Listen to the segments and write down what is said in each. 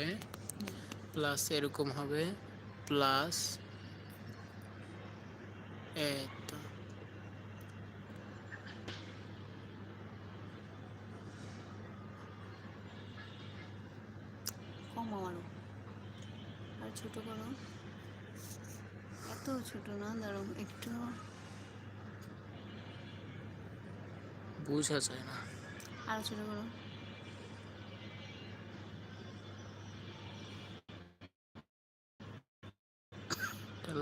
হবে প্লাস এরকম হবে প্লাস এই তো কম আরও আর ছোট করো। এত ছোট না দাঁড়ো একটু। বোঝা যায় না। আরও ছোট করো।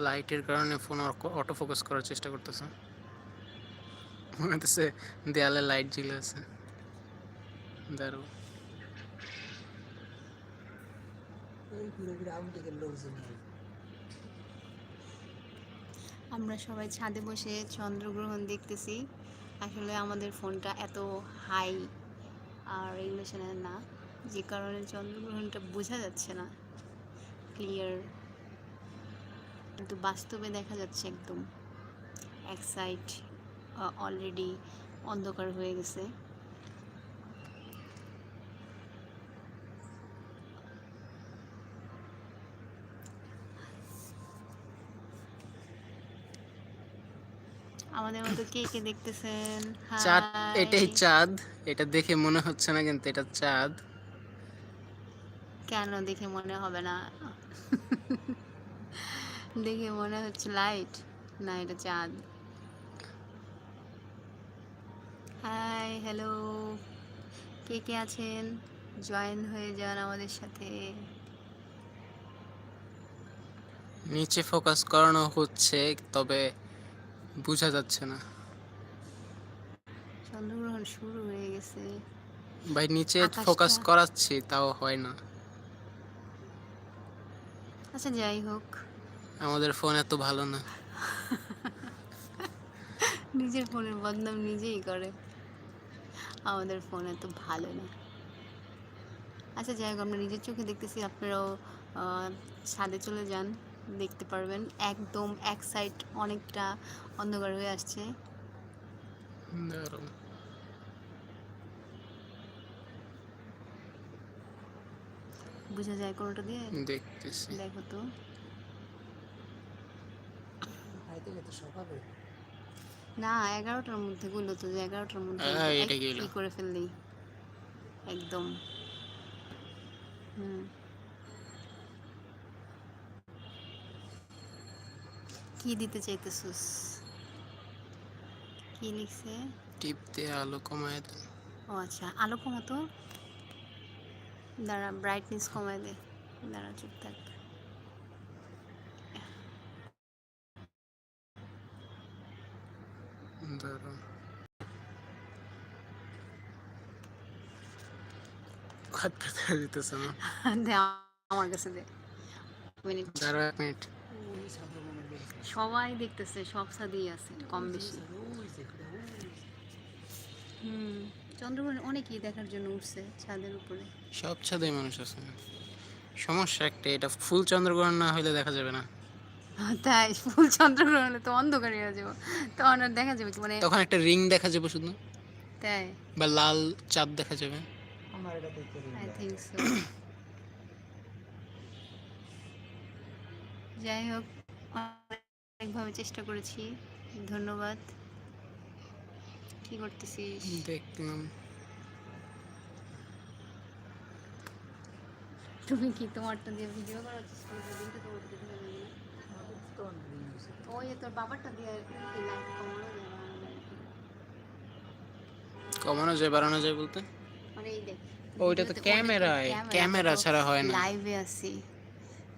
লাইটের কারণে ফোন অটো ফোকাস করার চেষ্টা করতেছে। মনে হচ্ছে দেয়ালে লাইট জ্বলে আছে। দাঁড়ো আমরা সবাই ছাদে বসে চন্দ্রগ্রহণ দেখতেছি। আসলে আমাদের ফোনটা এত হাই আর রেগুলেশনের না, যে কারণে চন্দ্রগ্রহণটা বোঝা যাচ্ছে না। ক্লিয়ার কিন্তু বাস্তবে দেখা যাচ্ছে একদম এক সাইড অলরেডি অন্ধকার হয়ে গেছে। আমাদের মতো কে কে দেখতেছেন? চাঁদ এটাই চাঁদ। এটা দেখে মনে হচ্ছে না কিন্তু এটা চাঁদ। কেন দেখে মনে হবে না? দেখে মনে হচ্ছে লাইট। না এটা চাঁদ। Hi hello. কে কে আছেন? জয়েন হয়ে যান আমাদের সাথে। নিচে ফোকাস করানো হচ্ছে তবে বোঝা যাচ্ছে না। চন্দ্রগ্রহণ শুরু হয়ে গেছে। ভাই নিচে ফোকাস করাচ্ছি তাও হয় না। আচ্ছা যাই হোক। আমাদের ফোন এত ভালো না। নিজের ফোনের বদনাম নিজেই করে। আমাদের ফোন এত ভালো না। আচ্ছা যাই হোক আমরা নিজের চোখে দেখতেছি আপনারাও ছাদে চলে যান দেখতে পারবেন। একদম এক সাইড অনেকটা অন্ধকার হয়ে আসছে। বোঝা যায় কোনোটা দিয়ে? দেখতেছি। দেখো তো। না এগারোটার মধ্যে গুলো তো যে এগারোটার মধ্যে হ্যাঁ, গেলো। ই করে ফেললি। একদম। হুম। কি দিতে চাইতেছিস? কি লিখছে? টিপতে আলো কমায় দেন। ও আচ্ছা আলো কমাতো দাঁড়া ব্রাইটনেস কমায় দে। দাঁড়া চুপ থাক। দাঁড়াও। হাত ব্যথা দিতেছে না আমার কাছে দে মিনিট দাঁড়াও এক মিনিট সবাই দেখতেছে সব সাদেই আছে কম বেশি হুম চন্দ্রগ্রহণ অনেকেই দেখার জন্য উঠছে ছাদের উপরে সব ছাদে মানুষ আছে সমস্যা একটা এটা ফুল চন্দ্রগ্রহণ না হলে দেখা যাবে না তাই ফুল চন্দ্রগ্রহণ হলে তো অন্ধকার হয়ে যাব। তখন আর দেখা যাবে কি? মানে তখন একটা রিং দেখা যাবে শুধু। তাই। বা লাল চাঁদ দেখা যাবে। আই সো যাই হোক অনেকভাবে চেষ্টা করেছি। ধন্যবাদ। কি করতেছিস? দেখলাম। তুমি কি তোমারটা দিয়ে ভিডিও করার চেষ্টা করছ দিনটা তোমার ভিডিও করে দিবি না? ওই তোর বাবারটা দিয়ে কমানো যায় বাড়ানো যায়? বলতে? মানে এই দেখ ওইটা তো ক্যামেরায় ক্যামেরা ছাড়া হয় না। লাইভে আছি।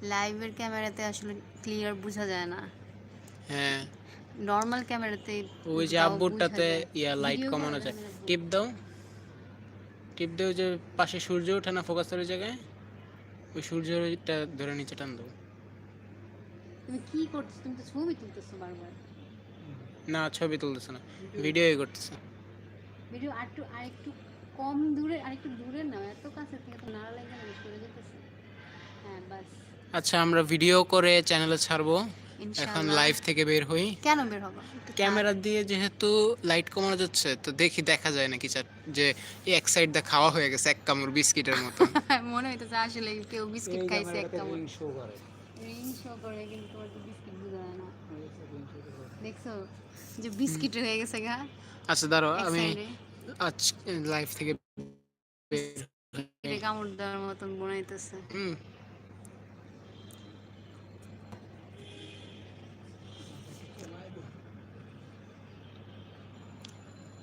লাইভের ক্যামেরাতে আসলে ক্লিয়ার বোঝা যায় না। হ্যাঁ। নর্মাল ক্যামেরাতে ওই যে আব্বুরটাতে ইয়া লাইট কমানো যায়। টিপ দাও। টিপ দাও যে পাশে সূর্য ওঠে না ফোকাসের ওই জায়গায়? ওই সূর্যটা ধরে নিচে টান দাও। তুমি কি করছ তুমি তো ছবি তুলতেছো বারবার। না ছবি তুলতেছে না। ভিডিওই করতেছে। ভিডিও আর একটু আর একটু কম দূরে আর একটু দূরে না এত কাছে থেকে তো নাড়া লাগে না সরে যেতেছে। হ্যাঁ বাস। আচ্ছা আমরা ভিডিও করে চ্যানেলে ছাড়বো। এখন লাইভ থেকে বের হই। কেন বের হব? ক্যামেরা দিয়ে যেহেতু লাইট কমানো যাচ্ছে তো দেখি দেখা যায় নাকি চার যে এই এক সাইড দিয়ে খাওয়া হয়ে গেছে এক কামড় বিস্কিটের মতো। মনে হইতেছে আসলে কেউ বিস্কিট খাইছে ring করে। রিং শো করে কিন্তু বিস্কিট বোঝা না। যে। দেখছ বিস্কিট হয়ে গেছে গা। আচ্ছা দাঁড়ো আমি আজ লাইফ থেকে কামড় দেওয়ার মতন বানাইতেছে। হুম।